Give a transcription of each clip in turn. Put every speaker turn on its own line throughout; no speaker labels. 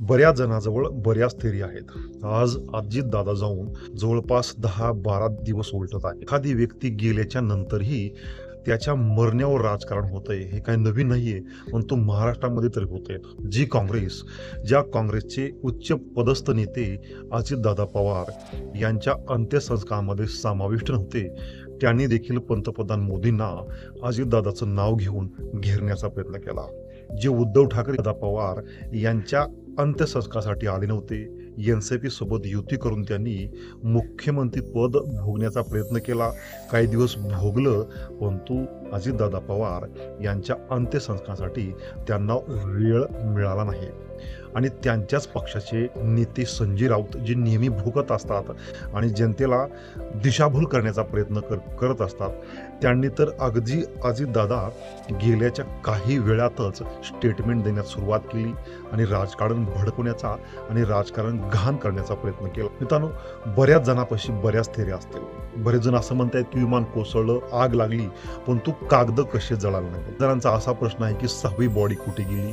बऱ्याच जणाजवळ बऱ्याच थेरी आहेत. आज आजी दादा जाऊन जवळपास दहा बारा दिवस उलटत आहे एखादी व्यक्ती गेल्याच्या नंतरही त्याच्या मरण्यावर राजकारण होतंय हे काही नवीन नाही आहे पण तो महाराष्ट्रामध्ये तरी होतंय. जी काँग्रेस ज्या काँग्रेसचे उच्च पदस्थ नेते अजितदादा पवार यांच्या अंत्यसंस्कारामध्ये समाविष्ट नव्हते त्यांनी देखील पंतप्रधान मोदींना अजितदादाचं नाव घेऊन घेरण्याचा प्रयत्न केला. जे उद्धव ठाकरे दादा पवार यांच्या अंत्यसंस्कारासाठी आले नव्हते एन सी पी सोबत युती करून त्यांनी मुख्यमंत्री पद भोगण्याचा प्रयत्न केला. काही दिवस भोगलं परंतु अजितदादा पवार यांच्या अंत्यसंस्कारासाठी त्यांना वेळ मिळाला नाही. आणि त्यांच्याच पक्षाचे नेते संजय राऊत जे नेहमी भुकत असतात आणि जनतेला दिशाभूल करण्याचा प्रयत्न कर करत असतात त्यांनी तर अगदी अजितदादा गेल्याच्या काही वेळातच स्टेटमेंट देण्यास सुरुवात केली आणि राजकारण भडकवण्याचा आणि राजकारण घाण करण्याचा प्रयत्न केला. मित्रांनो बऱ्याच जणापाशी बऱ्याच थेऱ्या असतील. बरेच जण असं आहेत की विमान कोसळलं आग लागली. पण तू कागद कसे जळाले नाही जणांचा असा प्रश्न आहे की सहावी बॉडी कुठे गेली?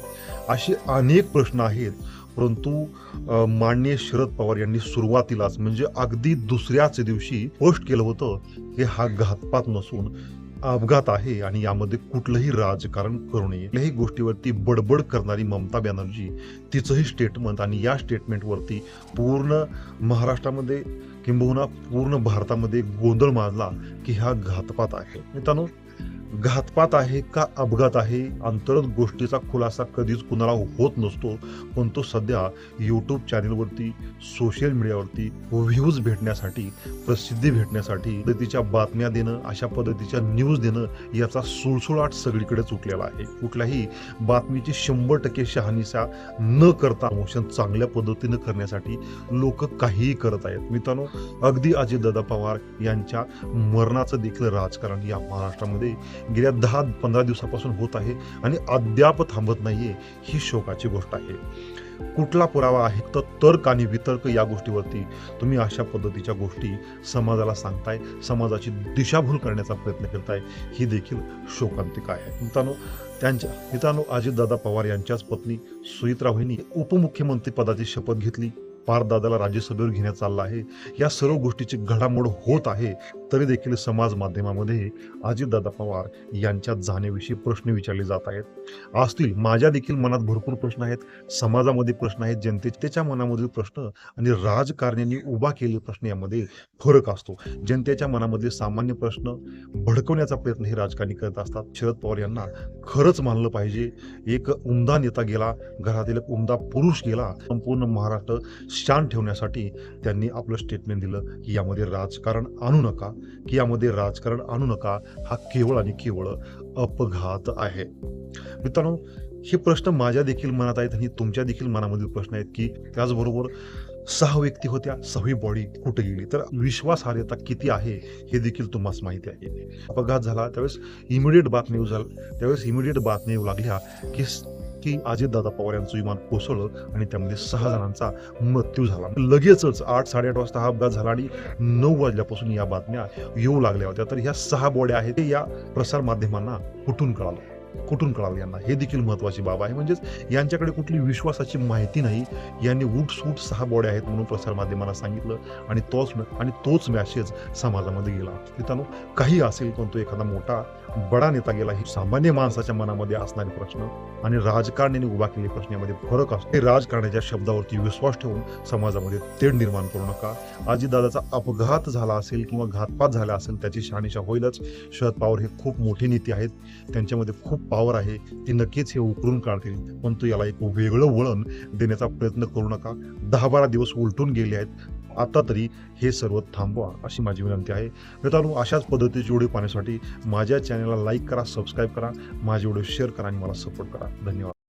असे अनेक प्रश्न आहेत. परंतु अ, माननीय शरद पवार यांनी सुरुवातीलाच म्हणजे अगदी दुसऱ्याच दिवशी पोस्ट केलं होतं की हा घातपात नसून अपघात आहे आणि यामध्ये कुठलंही राजकारण करू नये. कुठल्याही गोष्टीवरती बडबड करणारी ममता बॅनर्जी तिचंही स्टेटमेंट आणि या स्टेटमेंटवरती पूर्ण महाराष्ट्रामध्ये किंबहुना पूर्ण भारतामध्ये गोंधळ माजला की हा घातपात आहे. मित्रांनो घातपात आहे का अपघात आहे? अंतर्गत गोष्टीचा खुलासा कधीच कुणाला होत नसतो पण तो सध्या यूट्यूब चॅनेलवरती सोशल मीडियावरती व्ह्यूज भेटण्यासाठी प्रसिद्धी भेटण्यासाठी पद्धतीच्या बातम्या देणं अशा पद्धतीच्या न्यूज देणं याचा सुळसुळाट सगळीकडेच उठलेला आहे. कुठल्याही बातमीची शंभर टक्के शहानिशा न करता मोशन चांगल्या पद्धतीनं करण्यासाठी लोक काहीही करत आहेत. मित्रांनो अगदी अजितदादा पवार यांच्या मरणाचं देखील राजकारण या महाराष्ट्रामध्ये गेल्या दहा पंधरा दिवसापासून होत आहे आणि अद्याप थांबत नाहीये ही शोकाची गोष्ट आहे. कुठला पुरावा आहे तर तर्क आणि वितर्क या गोष्टीवरती तुम्ही अशा पद्धतीच्या गोष्टी समाजाला सांगताय समाजाची दिशाभूल करण्याचा प्रयत्न करताय ही देखील शोकांतिक आहे. मित्रांनो त्यांच्या मित्रांनो अजितदादा पवार यांच्याच पत्नी सुमित्रा वहिनी उपमुख्यमंत्री पदाची शपथ घेतली. पार दादाला राज्यसभेवर घेण्यात चालला आहे. या सर्व गोष्टीची घडामोड होत आहे. तरी देखील समाज माध्यमामध्ये अजितदादा पवार यांच्या जाण्याविषयी प्रश्न विचारले जात आहेत. असतील माझ्या देखील मनात भरपूर प्रश्न आहेत. समाजामध्ये प्रश्न आहेत. जनतेच्या मनामधील प्रश्न आणि राजकारण्यांनी उभा केलेले प्रश्न यामध्ये फरक असतो. जनतेच्या मनामधले सामान्य प्रश्न भडकवण्याचा प्रयत्न हे राजकारणी करत असतात. शरद पवार यांना खरंच मानलं पाहिजे. एक उमदा नेता गेला घरातील एक उमदा पुरुष गेला संपूर्ण महाराष्ट्र शांत ठेवण्यासाठी त्यांनी आपलं स्टेटमेंट दिलं की यामध्ये राजकारण आणू नका. की यामध्ये राजकारण आणू नका. हा केवळ आणि केवळ अपघात आहे. मित्रांनो हे प्रश्न माझ्या देखील मनात आहेत आणि तुमच्या देखील मनामधील प्रश्न आहेत की त्याचबरोबर सहा व्यक्ती होत्या सहावी बॉडी कुठे गेली? तर विश्वासार्हता किती आहे हे देखील तुम्हाला माहिती आहे. अपघात झाला त्यावेळेस इमिडिएट बातमी येऊ झाला त्यावेळेस इमिडिएट बातमी येऊ लागल्या की की अजितदादा पवार यांचं विमान कोसळलं आणि त्यामध्ये सहा जणांचा मृत्यू झाला. लगेचच आठ साडेआठ वाजता हा अपघात झाला आणि नऊ वाजल्यापासून या बातम्या येऊ लागल्या होत्या. तर ह्या सहा बॉड्या आहेत ते या प्रसार माध्यमांना कुठून कळालं? कुठून कळावं यांना? हे देखील महत्वाची बाब आहे. म्हणजेच यांच्याकडे कुठली विश्वासाची माहिती नाही. यांनी उठ सूट सहा बॉड्या आहेत म्हणून प्रसारमाध्यमांना सांगितलं आणि तोच आणि तोच मॅसेज समाजामध्ये गेला. मित्रांनो काही असेल पण तो एखादा मोठा बडा नेता गेला हे सामान्य माणसाच्या मनामध्ये असणारे प्रश्न आणि राजकारण्याने उभा केलेले प्रश्न यामध्ये फरक असतो. हे राजकारण्याच्या शब्दावरती विश्वास ठेवून समाजामध्ये तेढ निर्माण करू नका. आजीदादाचा अपघात झाला असेल किंवा घातपात झाला असेल त्याची शहानिशा होईलच. शरद पवार हे खूप मोठे नेते आहेत. त्यांच्यामध्ये खूप पॉवर आहे ती नक्कीच हे उकरून काढतील. पण याला एक वेगळं वळण देण्याचा प्रयत्न करू नका. दहा बारा दिवस उलटून गेले आहेत. आता तरी हे सर्व थांबवा अशी माझी विनंती आहे. मित्रांनो अशाच पद्धतीचे व्हिडिओ पाहण्यासाठी माझ्या चॅनलला लाईक करा सबस्क्राईब करा. माझे व्हिडिओ शेअर करा आणि मला सपोर्ट करा. धन्यवाद.